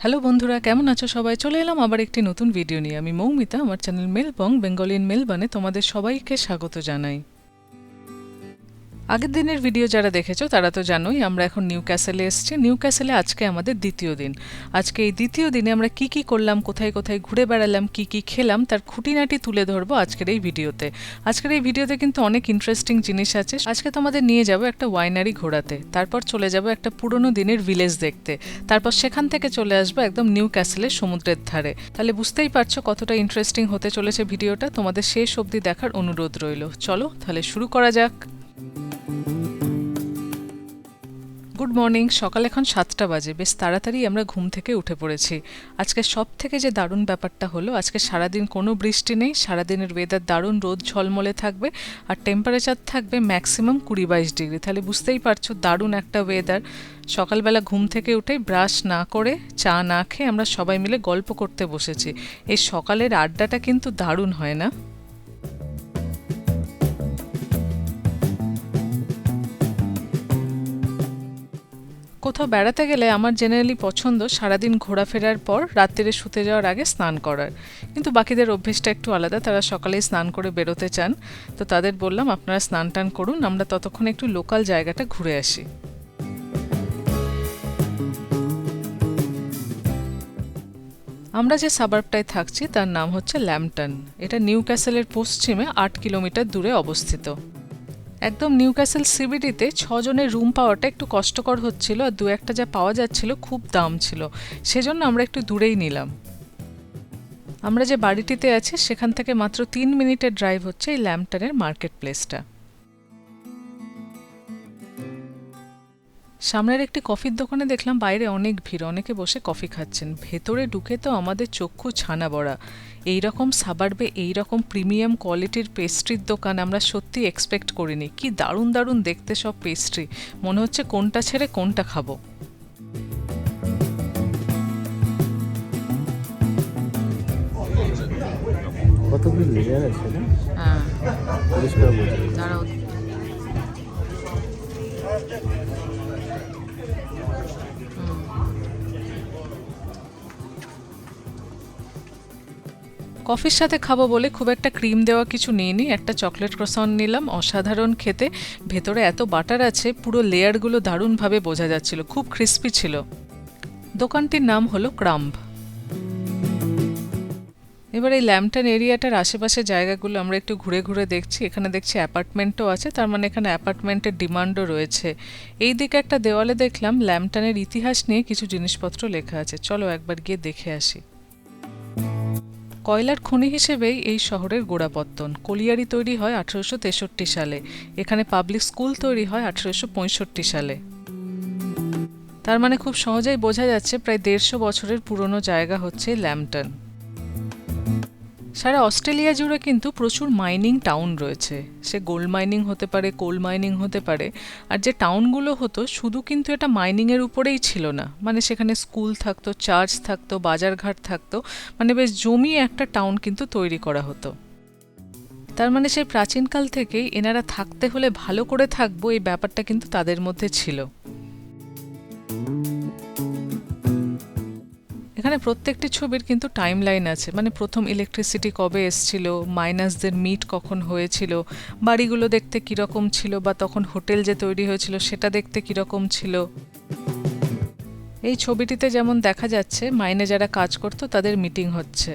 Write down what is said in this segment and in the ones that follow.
Hello বন্ধুরা, কেমন আছো সবাই? চলে এলাম আবার একটি নতুন ভিডিও নিয়ে। আমি মৌমিতা, আমার চ্যানেল মেলবং বেঙ্গলিন মেলবানে তোমাদের সবাইকে স্বাগত জানাই। আগের দিনের ভিডিও যারা দেখেছ, তারা তো জানোই আমরা এখন নিউ ক্যাসেলে এসেছি। নিউ ক্যাসেলে আজকে আমাদের দ্বিতীয় দিন। আজকে এই দ্বিতীয় দিনে আমরা কি কি করলাম, কোথায় কোথায় ঘুরে বেড়ালাম, কি কি খেলাম, তার খুঁটিনাটি তুলে ধরবো আজকের এই ভিডিওতে আজকের এই ভিডিওতে কিন্তু অনেক ইন্টারেস্টিং জিনিস আছে। আজকে তোমাদের নিয়ে যাব একটা ওয়াইনারি ঘোরাতে। তারপর চলে যাব একটা পুরনো দিনের ভিলেজ দেখতে। তারপর সেখান থেকে চলে আসব একদম নিউ ক্যাসেলের সমুদ্রের ধারে। তাহলে বুঝতেই পারছ কতটা ইন্টারেস্টিং হতে চলেছে ভিডিওটা তোমাদের শেষ অবধি দেখার অনুরোধ রইল। চলো তাহলে শুরু করা যাক। গুড মর্নিং সকাল এখন সাতটা বাজে। বেশ তাড়াতাড়ি আমরা ঘুম থেকে উঠে পড়েছি। আজকে সব থেকে যে দারুণ ব্যাপারটা হলো, আজকে সারাদিন কোনো বৃষ্টি নেই, সারাদিনের ওয়েদার দারুণ, রোদ ঝলমলে থাকবে, আর টেম্পারেচার থাকবে ম্যাক্সিমাম কুড়ি বাইশ ডিগ্রি তাহলে বুঝতেই পারছ, দারুণ একটা ওয়েদার সকালবেলা ঘুম থেকে উঠে ব্রাশ না করে, চা না খেয়ে আমরা সবাই মিলে গল্প করতে বসেছি। এই সকালের আড্ডাটা কিন্তু দারুণ, হয় না? কোথাও বেড়াতে গেলে আমার জেনারেলি পছন্দ সারাদিন ঘোরাফেরার পর রাত্রিরে শুতে যাওয়ার আগে স্নান করার। কিন্তু বাকিদের অভ্যেসটা একটু আলাদা, তারা সকালেই স্নান করে বেরোতে চান। তো তাদের বললাম, আপনারা স্নান টান করুন, আমরা ততক্ষণ একটু লোকাল জায়গাটা ঘুরে আসি। আমরা যে সাবার্বটায় থাকছি, তার নাম হচ্ছে ল্যাম্পটন এটা নিউ ক্যাসেলের পশ্চিমে আট কিলোমিটার দূরে অবস্থিত। একদম নিউক্যাসেল সিবিডিতে ছজনের রুম পাওয়াটা একটু কষ্টকর হচ্ছিল আর দু একটা যা পাওয়া যাচ্ছিল খুব দাম ছিল। সেজন্য আমরা একটু দূরেই নিলাম। আমরা যে বাড়িটিতে আছি, সেখান থেকে মাত্র তিন মিনিটের ড্রাইভ হচ্ছে এই ল্যাম্পটনের মার্কেট প্লেসটা সামনের একটি কফির দোকানে দেখলাম বাইরে অনেক ভিড়। অনেকে বসে কফি খাচ্ছেন। ভেতরে ঢুকে তো আমাদের চক্ষু ছানা বড়া। এইরকম সাবার্বে এইরকম প্রিমিয়াম কোয়ালিটির পেস্ট্রির দোকান আমরা সত্যি এক্সপেক্ট করিনি। কি দারুণ দারুণ দেখতে সব পেস্ট্রি। মনে হচ্ছে কোনটা ছেড়ে কোনটা খাব। কতগুলো হ্যাঁ। দাঁড়াও। কফির সাথে খাব বলে খুব একটা ক্রিম দেওয়া কিছু নিইনি। একটা চকলেট ক্রসন নিলাম, অসাধারণ খেতে। ভেতরে এত বাটার আছে, পুরো লেয়ারগুলো দারুণভাবে বোঝা যাচ্ছিল, খুব ক্রিস্পি ছিল। দোকানটির নাম হলো ক্রাম্ব এবার এই ল্যাম্পটন এরিয়াটার আশেপাশে জায়গাগুলো আমরা একটু ঘুরে ঘুরে দেখছি। এখানে দেখছি অ্যাপার্টমেন্টও আছে, তার মানে এখানে অ্যাপার্টমেন্টের ডিমান্ডও রয়েছে। এই দিকে একটা দেওয়ালে দেখলাম, ল্যাম্পটনের ইতিহাস নিয়ে কিছু জিনিসপত্র লেখা আছে। চলো একবার গিয়ে দেখে আসি। কয়লার খনি হিসেবেই এই শহরের গোড়াপত্তন। কলিয়ারি তৈরি হয় আঠেরোশো তেষট্টি সালে। এখানে পাবলিক স্কুল তৈরি হয় আঠেরোশো পঁয়ষট্টি সালে। তার মানে খুব সহজেই বোঝা যাচ্ছে প্রায় দেড়শো বছরের পুরনো জায়গা হচ্ছে ল্যাম্পটন। সারা অস্ট্রেলিয়া জুড়ে কিন্তু প্রচুর মাইনিং টাউন রয়েছে। সে গোল্ড মাইনিং হতে পারে কোল মাইনিং হতে পারে। আর যে টাউনগুলো হতো, শুধু কিন্তু এটা মাইনিংয়ের উপরেই ছিল না। মানে সেখানে স্কুল থাকতো চার্চ থাকতো, বাজারঘাট থাকতো। মানে বেশ জমিয়ে একটা টাউন কিন্তু তৈরি করা হতো। তার মানে সেই প্রাচীনকাল থেকেই এনারা থাকতে হলে ভালো করে থাকব, এই ব্যাপারটা কিন্তু তাদের মধ্যে ছিল। এখানে প্রত্যেকটি ছবির কিন্তু টাইম লাইন আছে। মানে প্রথম ইলেকট্রিসিটি কবে এসছিল মাইনাসদের মিট কখন হয়েছিল, বাড়িগুলো দেখতে কীরকম ছিল বা তখন হোটেল যে তৈরি হয়েছিল সেটা দেখতে কীরকম ছিল। এই ছবিটিতে যেমন দেখা যাচ্ছে মাইনে যারা কাজ করতো তাদের মিটিং হচ্ছে।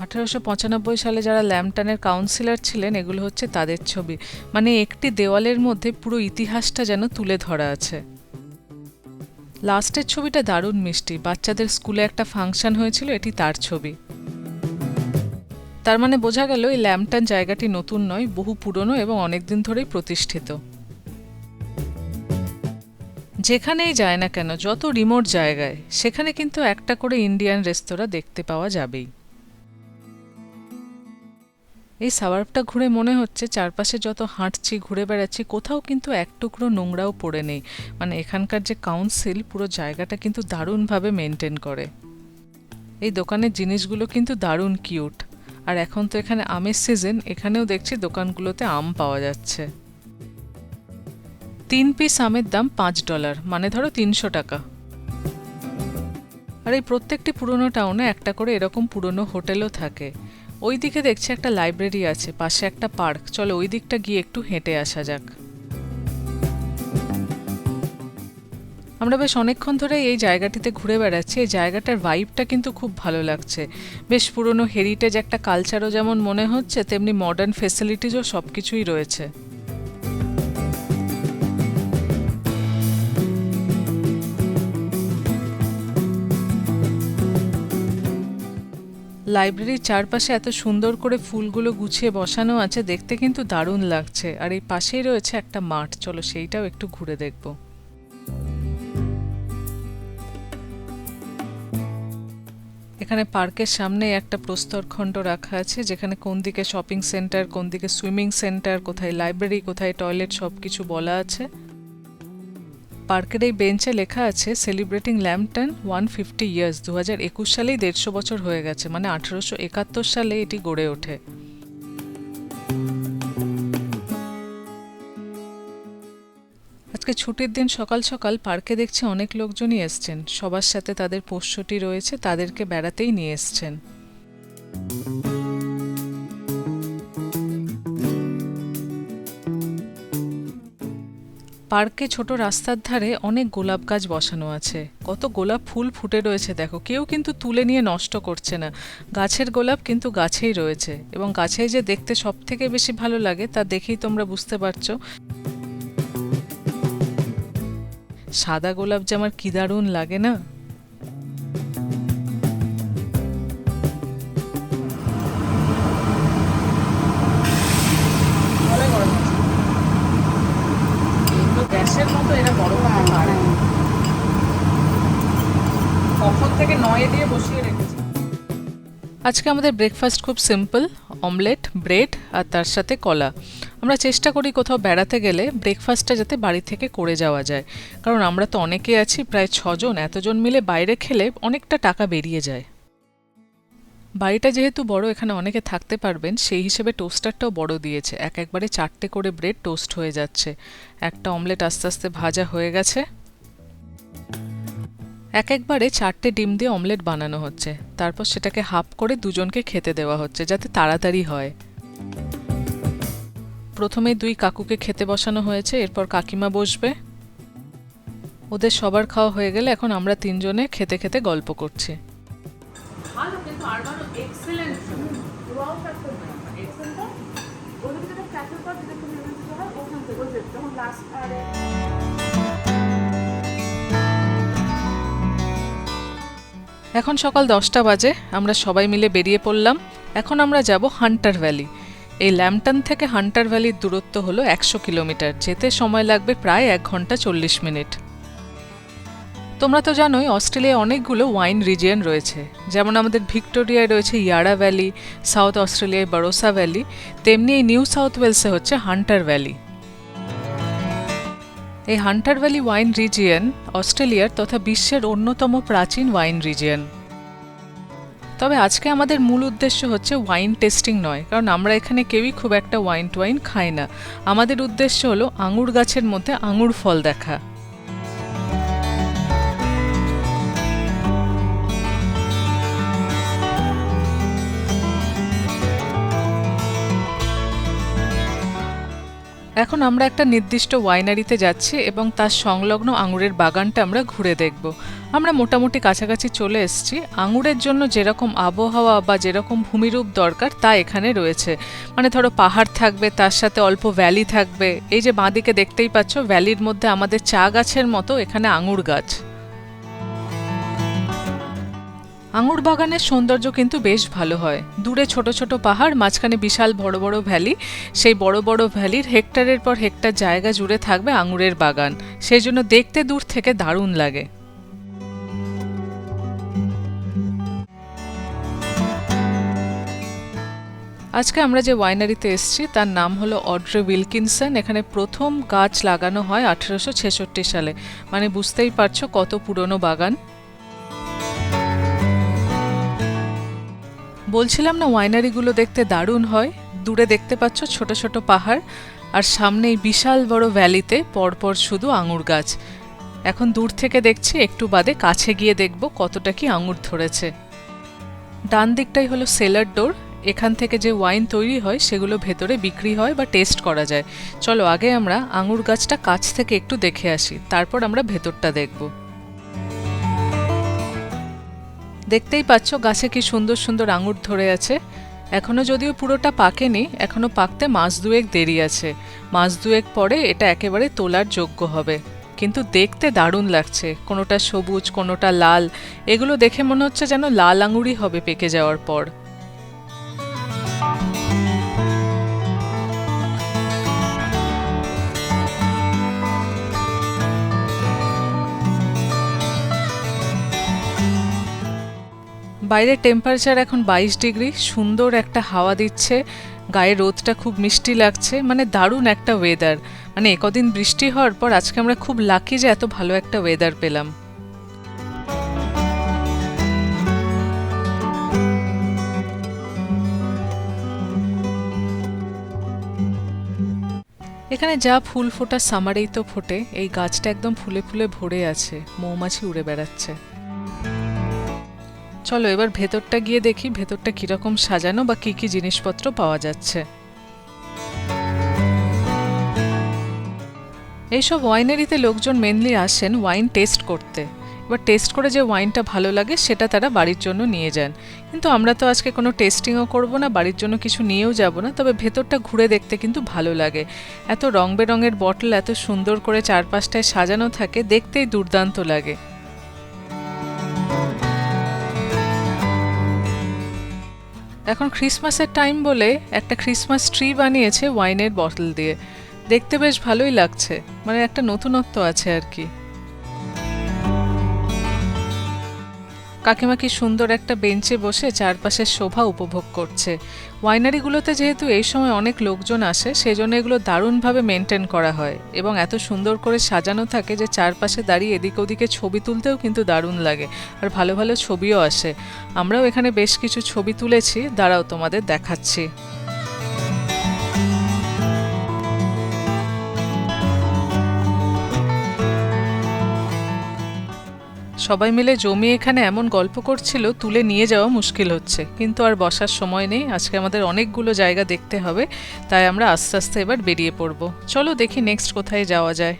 আঠারোশো পঁচানব্বই সালে যারা ল্যাম্পটনের কাউন্সিলর ছিলেন, এগুলো হচ্ছে তাদের ছবি। মানে একটি দেওয়ালের মধ্যে পুরো ইতিহাসটা যেন তুলে ধরা আছে। লাস্টের ছবিটা দারুণ মিষ্টি। বাচ্চাদের স্কুলে একটা ফাংশন হয়েছিল, এটি তার ছবি। তার মানে বোঝা গেল এই ল্যাম্পটন জায়গাটি নতুন নয়, বহু পুরনো এবং অনেকদিন ধরেই প্রতিষ্ঠিত। যেখানেই যায় না কেন, যত রিমোট জায়গায়, সেখানে কিন্তু একটা করে ইন্ডিয়ান রেস্তোরাঁ দেখতে পাওয়া যাবেই। এই সাবার্বটা ঘুরে মনে হচ্ছে চারপাশে যত হাঁটছি, ঘুরে বেড়াচ্ছি, কোথাও কিন্তু এক টুকরো নোংরাও পড়ে নেই। মানে এখানকার যে কাউন্সিল পুরো জায়গাটা কিন্তু দারুণভাবে মেনটেন করে। এই দোকানের জিনিসগুলো কিন্তু দারুণ কিউট আর এখন তো এখানে আমের সিজন এখানেও দেখছি দোকানগুলোতে আম পাওয়া যাচ্ছে। তিন পিস আমের দাম পাঁচ ডলার মানে ধরো তিনশো টাকা। আর এই প্রত্যেকটি পুরনো টাউনে একটা করে এরকম পুরনো হোটেলও থাকে। ওই দিকে দেখছি একটা লাইব্রেরি আছে, পাশে একটা পার্ক চলো ওই দিকটা গিয়ে একটু হেঁটে আসা যাক। আমরা বেশ অনেকক্ষণ ধরে এই জায়গাটিতে ঘুরে বেড়াচ্ছি। এই জায়গাটার ভাইবটা কিন্তু খুব ভালো লাগছে। বেশ পুরনো হেরিটেজ একটা কালচারও যেমন মনে হচ্ছে, তেমনি মডার্ন ফেসিলিটিজও সব কিছুই রয়েছে। লাইব্রেরির চারপাশে এত সুন্দর করে ফুলগুলো গুছিয়ে বসানো আছে, দেখতে কিন্তু দারুণ লাগছে। আর এই পাশেই রয়েছে একটা মাঠ। চলো সেইটাও একটু ঘুরে দেখব। এখানে পার্কের সামনে একটা প্রস্তরখণ্ড রাখা আছে, যেখানে কোন দিকে শপিং সেন্টার কোন দিকে সুইমিং সেন্টার কোথায় লাইব্রেরি কোথায় টয়লেট সব কিছু বলা আছে। পার্কের এই বেঞ্চে লেখা আছে celebrating Lambton one fifty years দু হাজার একুশ সালেই দেড়শো বছর হয়ে গেছে মানে আঠেরোশো একাত্তর সালে এটি গড়ে ওঠে। আজকে ছুটির দিন সকাল সকাল পার্কে দেখছি অনেক লোকজনই এসছেন। সবার সাথে তাদের পোষ্যটি রয়েছে, তাদেরকে বেড়াতেই নিয়ে এসছেন। পার্কে ছোট রাস্তার ধারে অনেক গোলাপ গাছ বসানো আছে। কত গোলাপ ফুল ফুটে রয়েছে, দেখো। কেউ কিন্তু তুলে নিয়ে নষ্ট করছে না। গাছের গোলাপ কিন্তু গাছেই রয়েছে এবং গাছেই যে দেখতে সব থেকে বেশি ভালো লাগে, তা দেখেই তোমরা বুঝতে পারছ। সাদা গোলাপ যে আমার কি দারুণ লাগে না? আজকে আমাদের ব্রেকফাস্ট খুব সিম্পল অমলেট ব্রেড আর তার সাথে কলা। আমরা চেষ্টা করি কোথাও বেড়াতে গেলে ব্রেকফাস্টটা যাতে বাড়ি থেকে করে যাওয়া যায়। কারণ আমরা তো অনেকে আছি, প্রায় ছজন, এতজন মিলে বাইরে খেলে অনেকটা টাকা বেরিয়ে যায়। বাড়িটা যেহেতু বড়, এখানে অনেকে থাকতে পারবেন, সেই হিসেবে টোস্টারটাও বড় দিয়েছে। এক একবারে চারটে করে ব্রেড টোস্ট হয়ে যাচ্ছে। একটা অমলেট আস্তে আস্তে ভাজা হয়ে গেছে। এক একবারে চারটে ডিম দিয়ে অমলেট বানানো হচ্ছে। তারপর সেটাকে হাফ করে দুজনকে খেতে দেওয়া হচ্ছে, যাতে তাড়াতাড়ি হয়। প্রথমে দুই কাকুকে খেতে বসানো হয়েছে, এরপর কাকিমা বসবে। ওদের সবার খাওয়া হয়ে গেলে এখন আমরা তিনজনে খেতে খেতে গল্প করছি। ভালো এখান সকাল দশটা বাজে, আমরা সবাই মিলে বেরিয়ে পড়লাম। এখন আমরা যাব হান্টার ভ্যালি। এই ল্যাম্পটন থেকে হান্টার ভ্যালির দূরত্ব হলো একশো কিলোমিটার, যেতে সময় লাগবে প্রায় এক ঘণ্টা চল্লিশ মিনিট। তোমরা তো জানোই, অস্ট্রেলিয়ায় অনেকগুলো ওয়াইন রিজিয়ন রয়েছে। যেমন আমাদের ভিক্টোরিয়ায় রয়েছে ইয়ারা ভ্যালি, সাউথ অস্ট্রেলিয়ায় বারোসা ভ্যালি, তেমনি এই নিউ সাউথ ওয়েলসে হচ্ছে হান্টার ভ্যালি। এই হান্টার ভ্যালি ওয়াইন রিজিয়ন অস্ট্রেলিয়ার তথা বিশ্বের অন্যতম প্রাচীন ওয়াইন রিজিয়ন। তবে আজকে আমাদের মূল উদ্দেশ্য হচ্ছে ওয়াইন টেস্টিং নয়, কারণ আমরা এখানে কেউই খুব একটা ওয়াইন টোয়াইন খাই না। আমাদের উদ্দেশ্য হলো আঙুর গাছের মধ্যে আঙুর ফল দেখা। এখন আমরা একটা নির্দিষ্ট ওয়াইনারিতে যাচ্ছি এবং তার সংলগ্ন আঙুরের বাগানটা আমরা ঘুরে দেখব। আমরা মোটামুটি কাছাকাছি চলে এসেছি। আঙুরের জন্য যেরকম আবহাওয়া বা যেরকম ভূমিরূপ দরকার তা এখানে রয়েছে। মানে ধরো পাহাড় থাকবে, তার সাথে অল্প ভ্যালি থাকবে। এই যে বাঁদিকে দেখতেই পাচ্ছ ভ্যালির মধ্যে আমাদের চা গাছের মতো এখানে আঙুর গাছ। আঙুর বাগানের সৌন্দর্য কিন্তু বেশ ভালো হয়। দূরে ছোট ছোট পাহাড়, মাঝখানে বিশাল বড় বড় ভ্যালি। সেই বড় বড় ভ্যালির হেক্টরের পর হেক্টর জায়গা জুড়ে থাকবে আঙুরের বাগান। সেই জন্য দেখতে দূর থেকে দারুণ লাগে। আজকে আমরা যে ওয়াইনারিতে এসেছি, তার নাম হলো অড্রে উইলকিনসন। এখানে প্রথম গাছ লাগানো হয় আঠেরোশো ছেষট্টি সালে। মানে বুঝতেই পারছ কত পুরনো বাগান। বলছিলাম না ওয়াইনারিগুলো দেখতে দারুণ হয়। দূরে দেখতে পাচ্ছ ছোট ছোট পাহাড় আর সামনে এই বিশাল বড় ভ্যালিতে পরপর শুধু আঙুর গাছ। এখন দূর থেকে দেখছি একটু বাদে কাছে গিয়ে দেখব কতটা কি আঙুর ধরেছে। ডান দিকটাই হলো সেলার ডোর। এখান থেকে যে ওয়াইন তৈরি হয় সেগুলো ভেতরে বিক্রি হয় বা টেস্ট করা যায়। চলো আগে আমরা আঙুর গাছটা কাছ থেকে একটু দেখে আসি, তারপর আমরা ভেতরটা দেখব। দেখতেই পাচ্ছ গাছে কি সুন্দর সুন্দর আঙুর ধরে আছে। এখনও যদিও পুরোটা পাকেনি, এখনও পাকতে মাস দুয়েক দেরি আছে। মাস দুয়েক পরে এটা একেবারে তোলার যোগ্য হবে। কিন্তু দেখতে দারুণ লাগছে, কোনোটা সবুজ, কোনোটা লাল, এগুলো দেখে মনে হচ্ছে যেন লাল আঙুরই হবে পেকে যাওয়ার পর। বাইরের টেম্পারেচার এখন বাইশ ডিগ্রি, সুন্দর একটা হাওয়া দিচ্ছে, গায়ে রোদটা খুব মিষ্টি লাগছে মানে দারুণ একটা ওয়েদার মানে একদিন বৃষ্টি হওয়ার পর আজকে আমরা খুব লাকি যে এত ভালো একটা ওয়েদার পেলাম। এখানে যা ফুল ফোটা সামারেই তো ফোটে, এই গাছটা একদম ফুলে ফুলে ভরে আছে, মৌমাছি উড়ে বেড়াচ্ছে। চলো এবার ভেতরটা গিয়ে দেখি, ভেতরটা কীরকম সাজানো বা কি কি জিনিসপত্র পাওয়া যাচ্ছে। এইসব ওয়াইনারিতে লোকজন মেনলি আসেন ওয়াইন টেস্ট করতে। এবার টেস্ট করে যে ওয়াইনটা ভালো লাগে, সেটা তারা বাড়ির জন্য নিয়ে যান। কিন্তু আমরা তো আজকে কোনো টেস্টিংও করব না, বাড়ির জন্য কিছু নিয়েও যাব না, তবে ভেতরটা ঘুরে দেখতে কিন্তু ভালো লাগে। এত রং বেরঙের বটল এত সুন্দর করে চারপাশটায় সাজানো থাকে, দেখতেই দুর্দান্ত লাগে। এখন ক্রিসমাসের টাইম বলে একটা ক্রিসমাস ট্রি বানিয়েছে ওয়াইনের বটল দিয়ে। দেখতে বেশ ভালোই লাগছে। মানে একটা নতুনত্ব আছে আর কি। কাকিমা কি সুন্দর একটা বেঞ্চে বসে চারপাশের শোভা উপভোগ করছে। ওয়াইনারিগুলোতে যেহেতু এই সময় অনেক লোকজন আসে, সেজন্য এগুলো দারুণভাবে মেনটেন করা হয় এবং এত সুন্দর করে সাজানো থাকে যে চারপাশে দাঁড়িয়ে এদিক ওদিকে ছবি তুলতেও কিন্তু দারুণ লাগে আর ভালো ভালো ছবিও আসে। আমরাও এখানে বেশ কিছু ছবি তুলেছি, দাঁড়াও তোমাদের দেখাচ্ছি। সবাই মিলে জমি এখানে এমন গল্প করছিল, তুলে নিয়ে যাওয়া মুশকিল হচ্ছে। কিন্তু আর বসার সময় নেই, আজকে আমাদের অনেকগুলো জায়গা দেখতে হবে, তাই আমরা আস্তে আস্তে এবার বেরিয়ে পড়ব। চলো দেখি নেক্সট কোথায় যাওয়া যায়।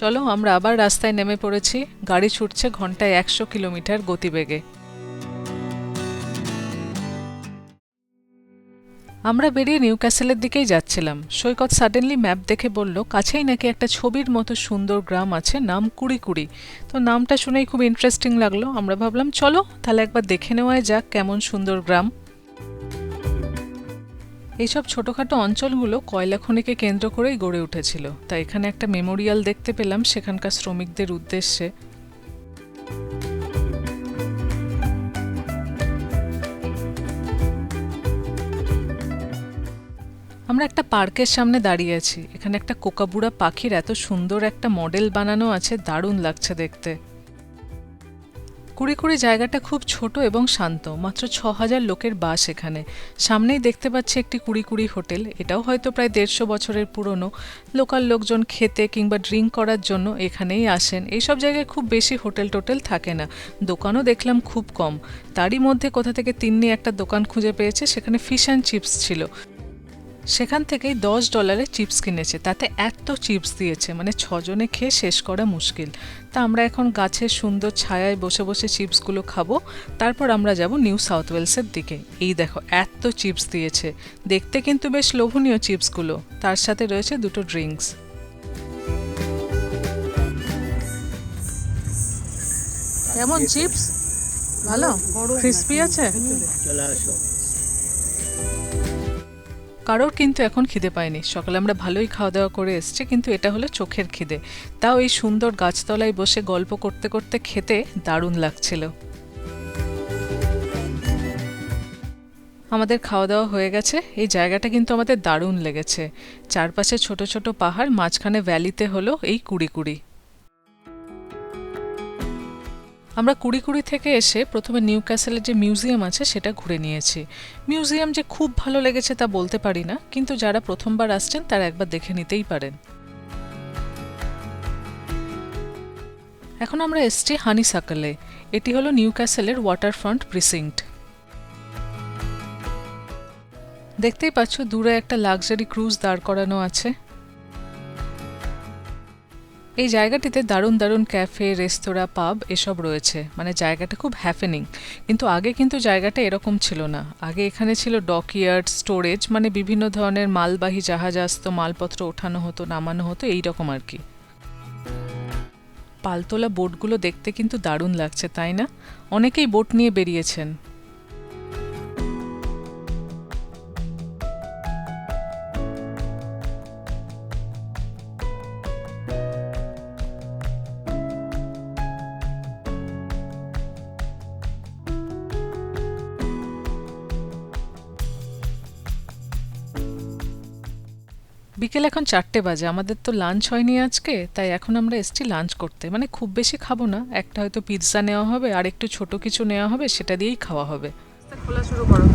চলো আমরা আবার রাস্তায় নেমে পড়েছি, গাড়ি ছুটছে ঘন্টায় একশো কিলোমিটার গতিবেগে। আমরা বেরিয়ে নিউ ক্যাসেলের দিকেই যাচ্ছিলাম। সৈকত সাডেনলি ম্যাপ দেখে বলল, কাছেই নাকি একটা ছবির মতো সুন্দর গ্রাম আছে, নাম কুড়ি কুড়ি তো নামটা শুনেই খুব ইন্টারেস্টিং লাগল। আমরা ভাবলাম, চলো, তাহলে একবার দেখে নেওয়াই যাক কেমন সুন্দর গ্রাম। এইসব ছোটোখাটো অঞ্চলগুলো কয়লা খনিকে কেন্দ্র করেই গড়ে উঠেছিল। তাই এখানে একটা মেমোরিয়াল দেখতে পেলাম সেখানকার শ্রমিকদের উদ্দেশ্যে। আমরা একটা পার্কের সামনে দাঁড়িয়ে আছি। এখানে একটা কোকাবুড়া পাখির এত সুন্দর একটা মডেল বানানো আছে, দারুণ লাগছে দেখতে। কুড়ি কুড়ি জায়গাটা খুব ছোট এবং শান্ত, মাত্র ছ হাজার লোকের বাস এখানে। সামনেই দেখতে পাচ্ছি একটি কুড়ি কুড়ি হোটেল, এটাও হয়তো প্রায় দেড়শো বছরের পুরনো। লোকাল লোকজন খেতে কিংবা ড্রিঙ্ক করার জন্য এখানেই আসেন। এইসব জায়গায় খুব বেশি হোটেল টোটেল থাকে না, দোকানও দেখলাম খুব কম। তারই মধ্যে কোথা থেকে তিন্নি একটা দোকান খুঁজে পেয়েছে, সেখানে ফিশ অ্যান্ড চিপস ছিল। সেখান থেকেই দশ ডলারে চিপস কিনেছে। তাতে এত চিপস দিয়েছে মানে ছজনে খেয়ে শেষ করা মুশকিল। তা আমরা এখন গাছের সুন্দর ছায়ায় বসে বসে চিপসগুলো খাব তারপর আমরা যাব নিউ সাউথ ওয়েলসের দিকে। এই দেখো এত চিপস দিয়েছে। দেখতে কিন্তু বেশ লোভনীয় চিপসগুলো। তার সাথে রয়েছে দুটো ড্রিঙ্কস। কেমন চিপস? ভালো? ক্রিস্পি আছে? কারোর কিন্তু এখন খিদে পায়নি। সকালে আমরা ভালোই খাওয়া দাওয়া করে এসছি, কিন্তু এটা হলো চোখের খিদে। তাও এই সুন্দর গাছতলায় বসে গল্প করতে করতে খেতে দারুণ লাগছিল। আমাদের খাওয়া দাওয়া হয়ে গেছে। এই জায়গাটা কিন্তু আমাদের দারুণ লেগেছে। চারপাশে ছোট ছোট পাহাড়, মাঝখানে ভ্যালিতে হলো এই কুড়ি কুড়ি আমরা কুড়ি কুড়ি থেকে এসে প্রথমে নিউ ক্যাসেলের যে মিউজিয়াম আছে সেটা ঘুরে নিয়েছি। মিউজিয়াম যে খুব ভালো লেগেছে তা বলতে পারি না, কিন্তু যারা প্রথমবার আসছেন তারা একবার দেখে নিতেই পারেন। এখন আমরা এসছি হানি সাকালে এটি হলো নিউ ক্যাসেলের ওয়াটারফ্রন্ট প্রিসিংট দেখতেই পাচ্ছ, দূরে একটা লাক্সারি ক্রুজ দাঁড় করানো আছে। এই জায়গাটিতে দারুণ দারুণ ক্যাফে, রেস্তোরাঁ, পাব এসব রয়েছে। মানে জায়গাটা খুব হ্যাপেনিং কিন্তু আগে কিন্তু জায়গাটা এরকম ছিল না। আগে এখানে ছিল ডকইয়ার্ড স্টোরেজ মানে বিভিন্ন ধরনের মালবাহী জাহাজ আসতো মালপত্র ওঠানো হতো, নামানো হতো, এই রকম আর কি। পালতোলা বোটগুলো দেখতে কিন্তু দারুণ লাগছে, তাই না? অনেকেই বোট নিয়ে বেরিয়েছেন। বিকেল এখন চারটে বাজে। আমাদের তো লাঞ্চ হয়নি আজকে তাই এখন আমরা এসছি লাঞ্চ করতে। মানে খুব বেশি খাব না। একটা হয়তো পিৎজা নেওয়া হবে আর একটু ছোট কিছু নেওয়া হবে সেটা দিয়েই খাওয়া হবে। খোলা শুরু করো।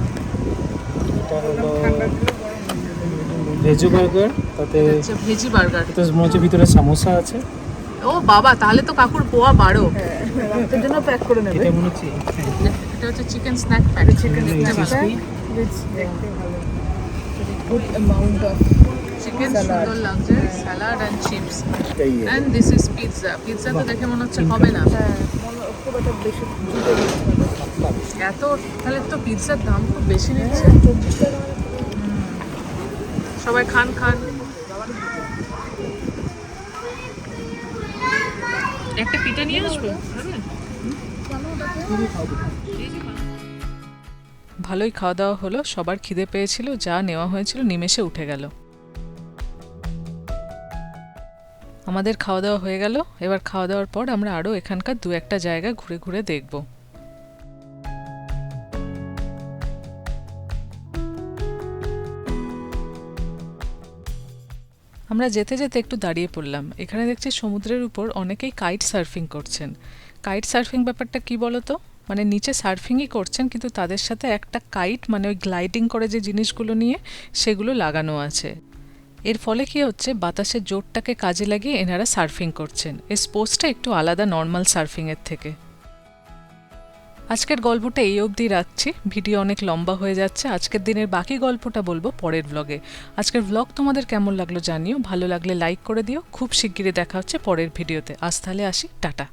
এটা বার্গার তাতে আচ্ছা ভেজি বার্গার তো হচ্ছে ভিতরে সামোসা আছে। ও বাবা তাহলে তো কাকুর পোয়া বারো। রাতের জন্য প্যাক করে নেবে। এটা মনে হচ্ছে এটা হচ্ছে chicken snack pack chicken good amount of chicken সুন্দর লাগছে salad and chips and this is pizza pizza তো দেখে মনে হচ্ছে হবে না। হ্যাঁ এত তাহলে তো পিৎজার দাম খুব বেশি নিচ্ছে। টাকা মানে সবাই খান খান। একটা পিঠা নিয়ে আসব? ভালোই খাওয়া দাওয়া হলো সবার খিদে পেয়েছিল যা নেওয়া হয়েছিল নিমেষে উঠে গেল। আমাদের খাওয়া দাওয়া হয়ে গেল। এবার খাওয়া দাওয়ার পর আমরা আরও এখানকার দু একটা জায়গা ঘুরে ঘুরে দেখব। আমরা যেতে যেতে একটু দাঁড়িয়ে পড়লাম। এখানে দেখছি সমুদ্রের উপর অনেকেই কাইট সার্ফিং করছেন। কাইট সার্ফিং ব্যাপারটা কি বলো তো মানে নিচে সার্ফিংই করছেন, কিন্তু তাদের সাথে একটা কাইট মানে ওই গ্লাইডিং করে যে জিনিসগুলো নিয়ে, সেগুলো লাগানো আছে। এর ফলে কি হচ্ছে? বাতাসের জোরটাকে কাজে লাগিয়ে এনারা সার্ফিং করছেন। এই স্পোর্টসটা একটু আলাদা, নর্মাল সার্ফিংয়ের থেকে। আজকের গল্পটা এই অবধি রাখছি। ভিডিও অনেক লম্বা হয়ে যাচ্ছে। আজকের দিনের বাকি গল্পটা বলব পরের ব্লগে আজকের ব্লগ তোমাদের কেমন লাগল জানিও। ভালো লাগলে লাইক করে দিও। খুব শিগগিরই দেখা হচ্ছে পরের ভিডিওতে। আজ তাহলে আসি। টাটা।